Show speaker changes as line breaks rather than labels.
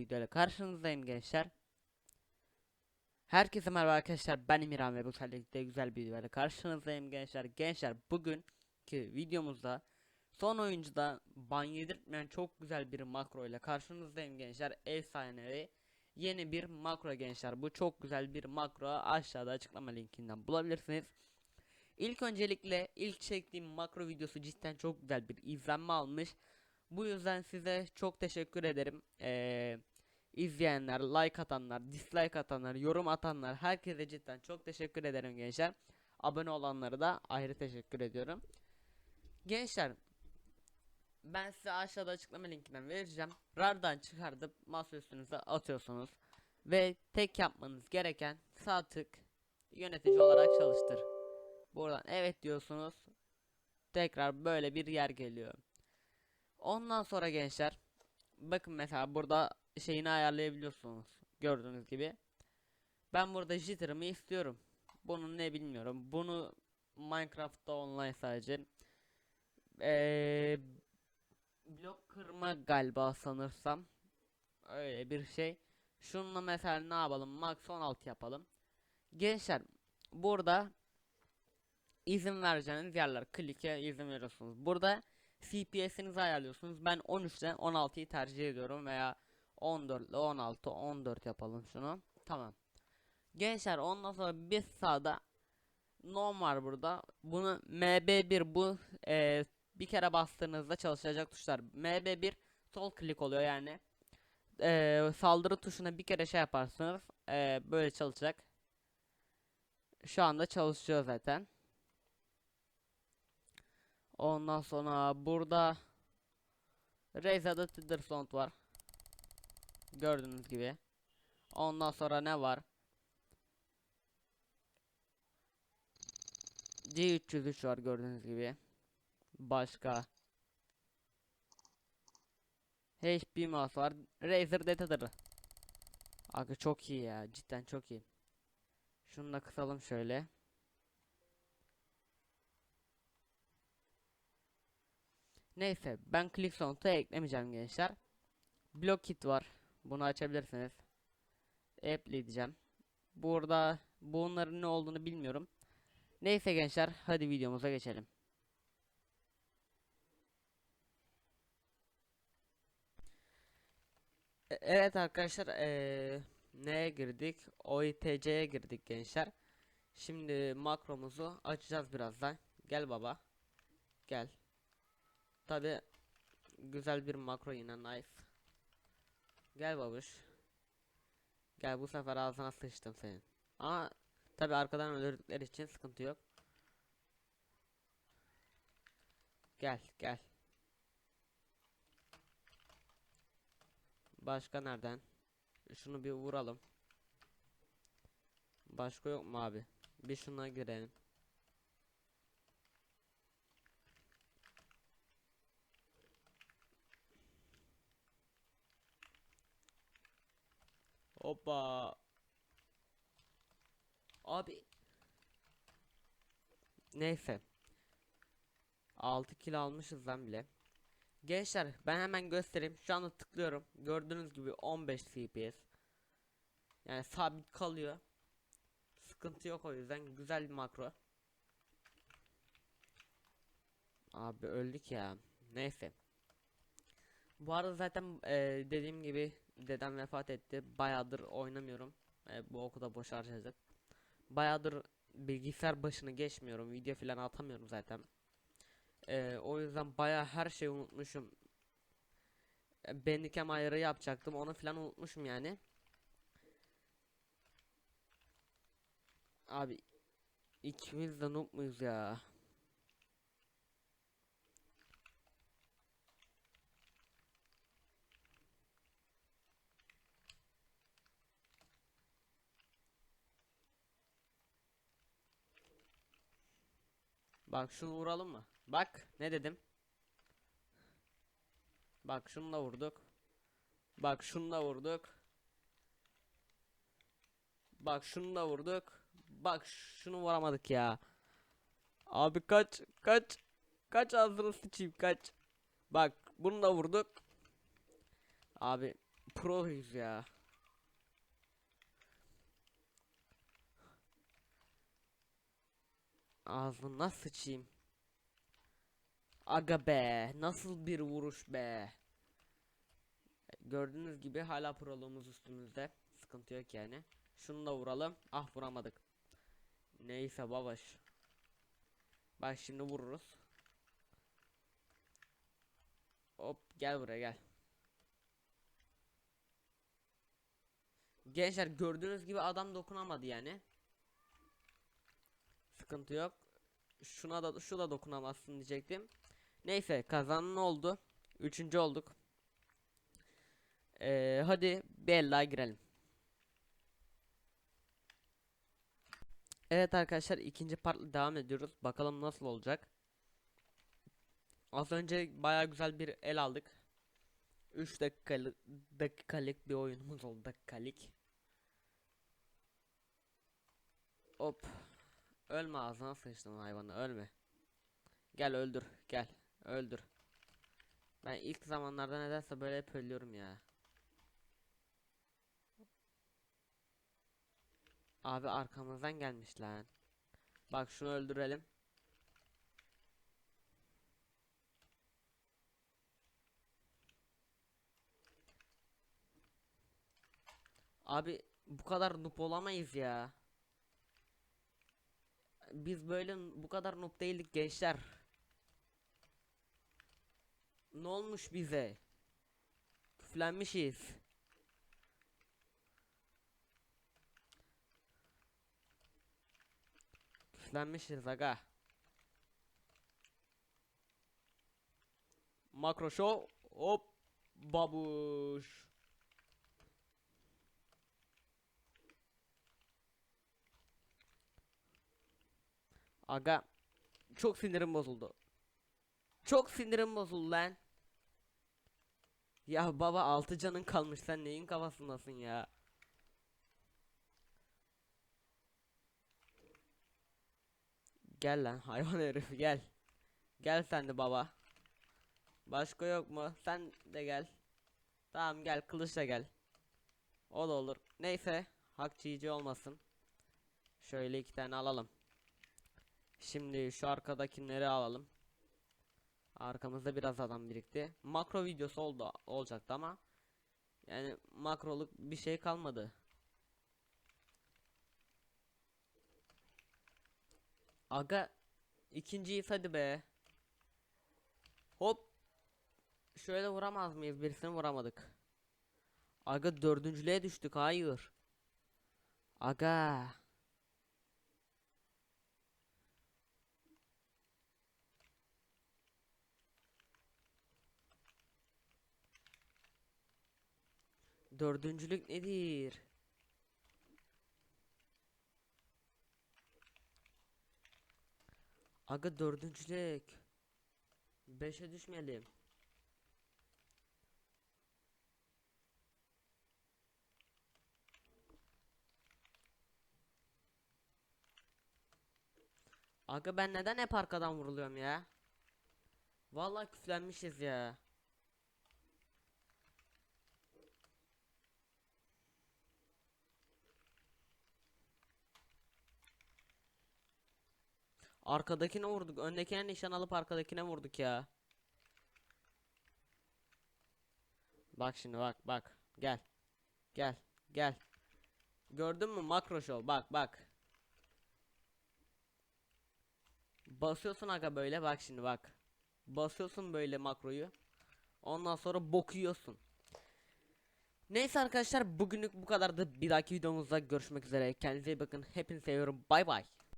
videoyla karşınızdayım gençler. Herkese merhaba arkadaşlar ben Emirhan ve bu seferlikte güzel bir videoyla karşınızdayım gençler. Gençler bugünkü videomuzda son oyuncuda ban yedirtmeyen çok güzel bir makro ile karşınızdayım gençler. Efsanevi yeni bir makro gençler. Bu çok güzel bir makro aşağıda açıklama linkinden bulabilirsiniz. İlk öncelikle ilk çektiğim makro videosu cidden çok güzel bir izlenme almış. Bu yüzden size çok teşekkür ederim. Ee, izleyenler, like atanlar, dislike atanlar, yorum atanlar herkese cidden çok teşekkür ederim gençler. Abone olanlara da ayrı teşekkür ediyorum. Gençler ben size aşağıda açıklama linkinden vereceğim. RAR'dan çıkartıp masa üstünüze atıyorsunuz. Ve tek yapmanız gereken sağ tık yönetici olarak çalıştır. Buradan evet diyorsunuz. Tekrar böyle bir yer geliyor. Ondan sonra gençler bakın mesela burada şeyini ayarlayabiliyorsunuz gördüğünüz gibi. Ben burada jitter'ımı istiyorum. Bunu ne bilmiyorum. Bunu Minecraft'ta online sadece. Ee, blok kırma galiba sanırsam. Öyle bir şey. Şununla mesela ne yapalım? Max 16 yapalım. Gençler burada izin vereceğiniz yerler. Klik'e izin veriyorsunuz. Burada CPS'inizi ayarlıyorsunuz. Ben 13 ile 16'yı tercih ediyorum veya 14 ile 16 14 yapalım şunu. Tamam. Gençler ondan sonra biz sağda norm var burada. Bunu MB1 bu e, bir kere bastığınızda çalışacak tuşlar. MB1 sol klik oluyor yani. E, saldırı tuşuna bir kere şey yaparsınız. E, böyle çalışacak. Şu anda çalışıyor zaten. Ondan sonra burada Reza'da Tiddersound var. Gördüğünüz gibi. Ondan sonra ne var? C303 var gördüğünüz gibi. Başka. HP mouse var. Razer Datadır. Abi çok iyi ya. Cidden çok iyi. Şunu da kısalım şöyle. Neyse ben ClickSound'a eklemeyeceğim gençler. Block kit var. Bunu açabilirsiniz. Apply diyeceğim. Burada bunların ne olduğunu bilmiyorum. Neyse gençler hadi videomuza geçelim. E- Evet arkadaşlar eee neye girdik? OITC'ye girdik gençler. Şimdi makromuzu açacağız birazdan. Gel baba. Gel. Tabi güzel bir makro yine nice. Gel babuş. Gel bu sefer ağzına sıçtım senin. Ama tabi arkadan öldürdükleri için sıkıntı yok. Gel gel. Başka nereden? Şunu bir vuralım. Başka yok mu abi? Bir şuna girelim. Hoppa. Abi. Neyse. 6 kilo almışız lan bile. Gençler ben hemen göstereyim. Şu anda tıklıyorum. Gördüğünüz gibi 15 FPS. Yani sabit kalıyor. Sıkıntı yok o yüzden güzel bir makro. Abi öldük ya. Neyse. Bu arada zaten e, dediğim gibi dedem vefat etti. Bayağıdır oynamıyorum. E, bu okulda boş harcadık. Bayağıdır bilgisayar başını geçmiyorum. Video falan atamıyorum zaten. E, o yüzden bayağı her şeyi unutmuşum. E, Bandicam ayarı yapacaktım. Onu falan unutmuşum yani. Abi ikimiz de noob muyuz ya? Bak şunu vuralım mı? Bak ne dedim? Bak şununla vurduk. Bak şununla vurduk. Bak şununla vurduk. Bak şunu vuramadık ya. Abi kaç kaç kaç ağzını sıçayım kaç. Bak bunu da vurduk. Abi proyuz ya. Ağzına sıçayım. Aga be, nasıl bir vuruş be. Gördüğünüz gibi hala proluğumuz üstümüzde. Sıkıntı yok yani. Şunu da vuralım. Ah vuramadık. Neyse babaş. Bak şimdi vururuz. Hop gel buraya gel. Gençler gördüğünüz gibi adam dokunamadı yani. Sıkıntı yok. Şuna da şu da dokunamazsın diyecektim. Neyse kazanan oldu. Üçüncü olduk. Ee, hadi Bella girelim. Evet arkadaşlar ikinci partla devam ediyoruz. Bakalım nasıl olacak. Az önce baya güzel bir el aldık. 3 dakikalık dakikalık bir oyunumuz oldu dakikalık. Hop. Ölme ağzına sıçtım hayvanı ölme. Gel öldür gel öldür. Ben ilk zamanlarda nedense böyle hep ölüyorum ya. Abi arkamızdan gelmiş lan. Bak şunu öldürelim. Abi bu kadar noob olamayız ya. Biz böyle bu kadar noob değildik gençler. Ne olmuş bize? Küflenmişiz. Küflenmişiz aga. Makro show hop babuş. Aga çok sinirim bozuldu. Çok sinirim bozuldu lan. Ya baba altı canın kalmış sen neyin kafasındasın ya? Gel lan hayvan herif gel. Gel sen de baba. Başka yok mu? Sen de gel. Tamam gel kılıçla gel. O da olur. Neyse hak çiğci olmasın. Şöyle iki tane alalım. Şimdi şu arkadakileri alalım. Arkamızda biraz adam birikti. Makro videosu oldu olacaktı ama yani makroluk bir şey kalmadı. Aga ikinciyiz hadi be. Hop. Şöyle vuramaz mıyız? Birisini vuramadık. Aga dördüncülüğe düştük. Hayır. Aga. Dördüncülük nedir? Aga dördüncülük. Beşe düşmeyelim. Aga ben neden hep arkadan vuruluyorum ya? Vallahi küflenmişiz ya. Arkadakine vurduk. Öndekine nişan alıp arkadakine vurduk ya. Bak şimdi bak bak. Gel. Gel. Gel. Gördün mü makro show? Bak bak. Basıyorsun aga böyle bak şimdi bak. Basıyorsun böyle makroyu. Ondan sonra bok yiyorsun. Neyse arkadaşlar bugünlük bu kadardı. Bir dahaki videomuzda görüşmek üzere. Kendinize iyi bakın. Hepinizi seviyorum. Bay bay.